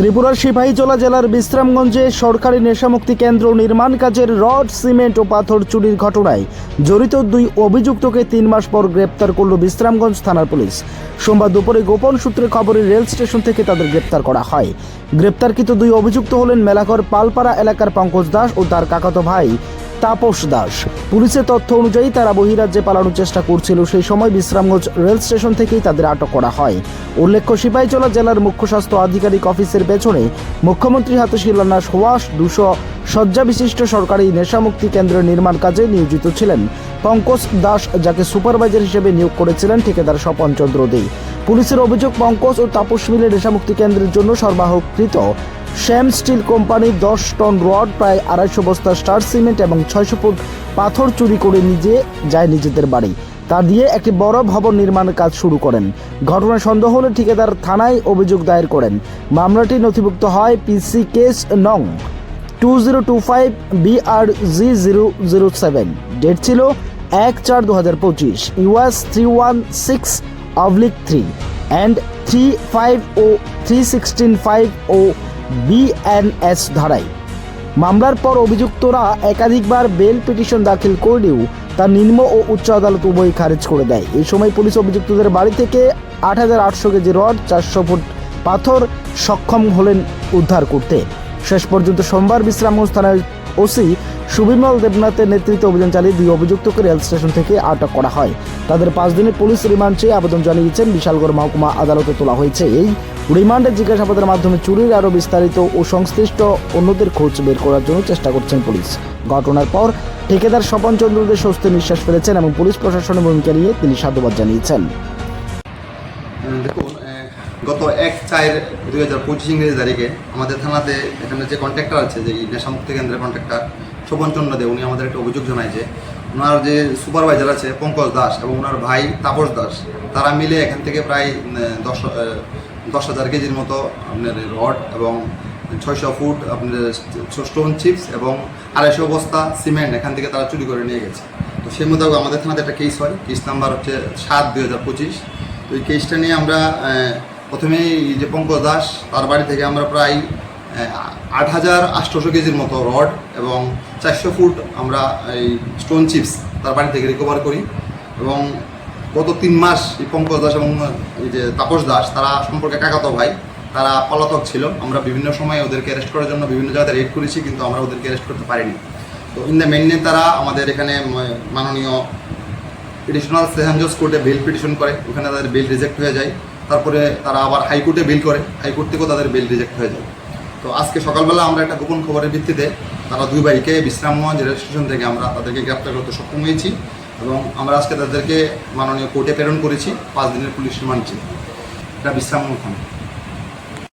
ত্রিপুরার সিপাহীজলা জেলার বিশ্রামগঞ্জে সরকারি নেশামুক্তি কেন্দ্র নির্মাণ কাজের রড, সিমেন্ট ও পাথর চুরির ঘটনায় জড়িত দুই অভিযুক্তকে তিন মাস পর গ্রেপ্তার করল বিশ্রামগঞ্জ থানার পুলিশ। সোমবার দুপুরে গোপন সূত্রে খবরে রেল স্টেশন থেকে তাদের গ্রেপ্তার করা হয়। গ্রেপ্তারকৃত দুই অভিযুক্ত হলেন মেলাঘর, পালপাড়া এলাকার পঙ্কজ দাস ও তার কাকাতো ভাই। তাপস দাস। পুলিশের তথ্য অনুযায়ী তারা বহিরাজ্যে পালানোর চেষ্টা করছিল। সেই সময় বিশ্রামগঞ্জ রেল স্টেশন থেকেই তাদের আটক করা হয়। উল্লেখ্য সিপাহীজলা জেলার মুখ্য স্বাস্থ্য আধিকারিক অফিসের পেছনে মুখ্যমন্ত্রীর হাতে শিলান্যাস হওয়া দুশো শয্যা বিশিষ্ট সরকারি নেশামুক্তি কেন্দ্রের নির্মাণ কাজে নিয়োজিত ছিলেন। পঙ্কজ দাস, যাকে সুপারভাইজার হিসেবে নিয়োগ করেছিলেন ঠিকাদার স্বপন চন্দ্র দে। পুলিশের অভিযোগ, পঙ্কজ ও তাপস মিলে নেশামুক্তি কেন্দ্রের জন্য সরবরাহকৃত শ্যাম স্টিল কোম্পানির দশ টন রড, প্রায় আড়াইশো বস্তা স্টার সিমেন্ট এবং ছয়শো ফুট পাথর চুরি করে নিজে যায় নিজেদের বাড়ি। তা দিয়ে একটি বড় ভবন নির্মাণের কাজ শুরু করেন। ঘটনায় সন্দেহ হলে ঠিকাদার থানায় অভিযোগ দায়ের করেন। মামলাটি নথিভুক্ত হয় পিসি কেস নং two zero two five BR G zero zero seven. Date ছিল এক চার দু হাজার পঁচিশ, US three one six oblique three and three five O three sixteen five ও বিএনএস ধারায়। মামলার পর অভিযুক্তরা একাধিকবার বেল পিটিশন দাখিল করলেও তা নিম্ন ও উচ্চ আদালত উভয় খারিজ করে দেয়। এই সময় পুলিশ অভিযুক্তদের বাড়ি থেকে আট হাজার আটশো কেজি রড, চারশো ফুট পাথর সক্ষম হলেন উদ্ধার করতে। শেষ পর্যন্ত সোমবার বিশ্রামগঞ্জ থানার ওসি সুবিমল দেবনাথের নেতৃত্বে অভিযান চালিয়ে দুই অভিযুক্তকে রেল স্টেশন থেকে আটক করা হয়। তাদের পাঁচ দিনের পুলিশ রিমান্ড চেয়ে আবেদন জানিয়েছেন বিশালগড় মহকুমা আদালতে তোলা হয়েছে। এই রিমান্ডে জিজ্ঞাসাবাদের মাধ্যমে চুরির আরও বিস্তারিত ও সংশ্লিষ্ট অন্যদের খোঁজ বের করার জন্য চেষ্টা করছেন পুলিশ। ঘটনার পর ঠিকাদার স্বপন চন্দ্রদের স্বস্তি নিঃশ্বাস ফেলেছেন এবং পুলিশ প্রশাসনের ভূমিকা নিয়ে তিনি সাধুবাদ জানিয়েছেন। দেখুন গত এক চার দুই হাজার পঁচিশ ইংরেজি তারিখে আমাদের থানাতে এখানে যে কন্ট্রাক্টর আছে, যে নেশামুক্তি কেন্দ্রের কন্ট্রাক্টর শোভন চন্দ্র দে, উনি আমাদের একটা অভিযোগ জানায় যে ওনার যে সুপারভাইজার আছে পঙ্কজ দাস এবং ওনার ভাই তাপস দাস, তারা মিলে এখান থেকে প্রায় দশ দশ হাজার কেজির মতো আপনার রড এবং ছয়শো ফুট আপনার স্টোন চিপস এবং আড়াইশো বস্তা সিমেন্ট এখান থেকে তারা চুরি করে নিয়ে গেছে। তো সেই মোতাবেক আমাদের থানাতে একটা কেস হয়। কেস নাম্বার হচ্ছে সাত দুই হাজার পঁচিশ। তো এই কেসটা নিয়ে আমরা প্রথমেই যে পঙ্কজ দাস, তার বাড়ি থেকে আমরা প্রায় আট হাজার আটশোশো কেজির মতো রড এবং চারশো ফুট আমরা এই স্টোন চিপস তার বাড়ি থেকে রিকভার করি। এবং গত তিন মাস এই পঙ্কজ দাস এবং এই যে তাপস দাস, তারা সম্পর্কে কাকাতো ভাই, তারা পলাতক ছিল। আমরা বিভিন্ন সময় ওদেরকে অ্যারেস্ট করার জন্য বিভিন্ন জায়গাতে রেড করেছি, কিন্তু আমরা ওদেরকে অ্যারেস্ট করতে পারিনি। তো ইন দ্য মেইনে তারা আমাদের এখানে মাননীয় এডিশনাল সেহানজস কোর্টে বেল পিটিশন করে, ওখানে তাদের বেল রিজেক্ট হয়ে যায়। তারপরে তারা আবার হাইকোর্টে বেল করে হাইকোর্ট থেকেও তাদের বেল রিজেক্ট হয়ে যায়। তো আজকে সকালবেলা আমরা একটা গোপন খবরের ভিত্তিতে তারা দুই ভাইকে বিশ্রামগঞ্জ রেল স্টেশন থেকে আমরা তাদেরকে গ্রেপ্তার করতে সক্ষম হয়েছি। এবং আমরা আজকে তাদেরকে মাননীয় কোর্টে প্রেরণ করেছি, পাঁচ দিনের পুলিশ রিমান্ড চেয়ে। এটা থানা